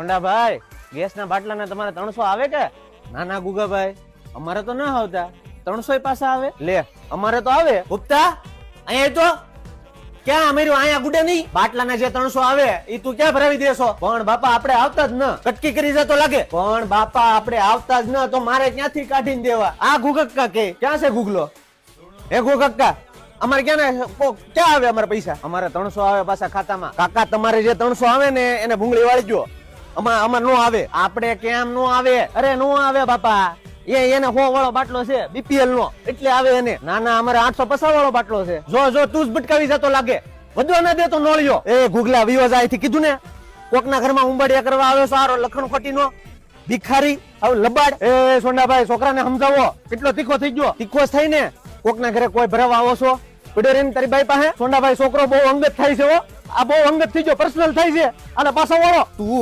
સોંડાભાઈ ગેસના બાટલાના તમારે ત્રણસો આવે કે? ના ના, ગુગાભાઈ, અમારે તો ના આવતા. ત્રણસો પાસા આવે? લે, અમારે તો આવે. ગુપ્તા, અહીંયા તો. ક્યાં અમેરું, અહીંયા ગુડે નહીં? બાટલાના જે ત્રણસો આવે એ તું ક્યાં ભરાવી દેશો? પણ બાપા, આપણે આવતા જ ન. કટકી કરી જતો લાગે. પણ બાપા, આપણે આવતા જ ન, તો મારે ક્યાંથી કાઢીને દેવા? આ ગુગક્કા કે, ક્યાં છે ગુગલો? હે ગુગક્કા, અમારે ક્યાં ને ક્યાં આવે અમારા પૈસા? અમારે ત્રણસો આવે પાછા ખાતામાં. કાકા, તમારે જે ત્રણસો આવે ને, એને ભૂંગળી વાળી ગયો અમાર અમાર નો આવે. આપણે કેમ નો આવે? અરે, નો આવે બાપા. એ એને હો વાળો બાટલો છે બીપીએલ નો. એટલે આવે એને. ના ના અમારે આઠસો પચાસ વાળો બાટલો છે. જો જો તું જ ભટકાવી જતો લાગે. વધવા ના દે તો નોળિયો. એ ગુગલા વિવાજ જાય કીધું ને, કોકના ઘરમાં ઉંબાડિયા કરવા આવ્યો સારો લખણ ખોટી નો ભિખારી હવે લબાડ. એ સોંડાભાઈ, છોકરાને સમજાવો. કેટલો તીખો થઈ ગયો. તીખો થઈ ને. કોકના ઘરે કોઈ ભરાવા આવો છો? પીડો રહીને તારી ભાઈ પાસે? સોંડાભાઈ, છોકરો બહુ અંગત થાય છે આ બહુ અંગત થઈ ગયો. પર્સનલ થાય છે. અને પાછો વાળો. તું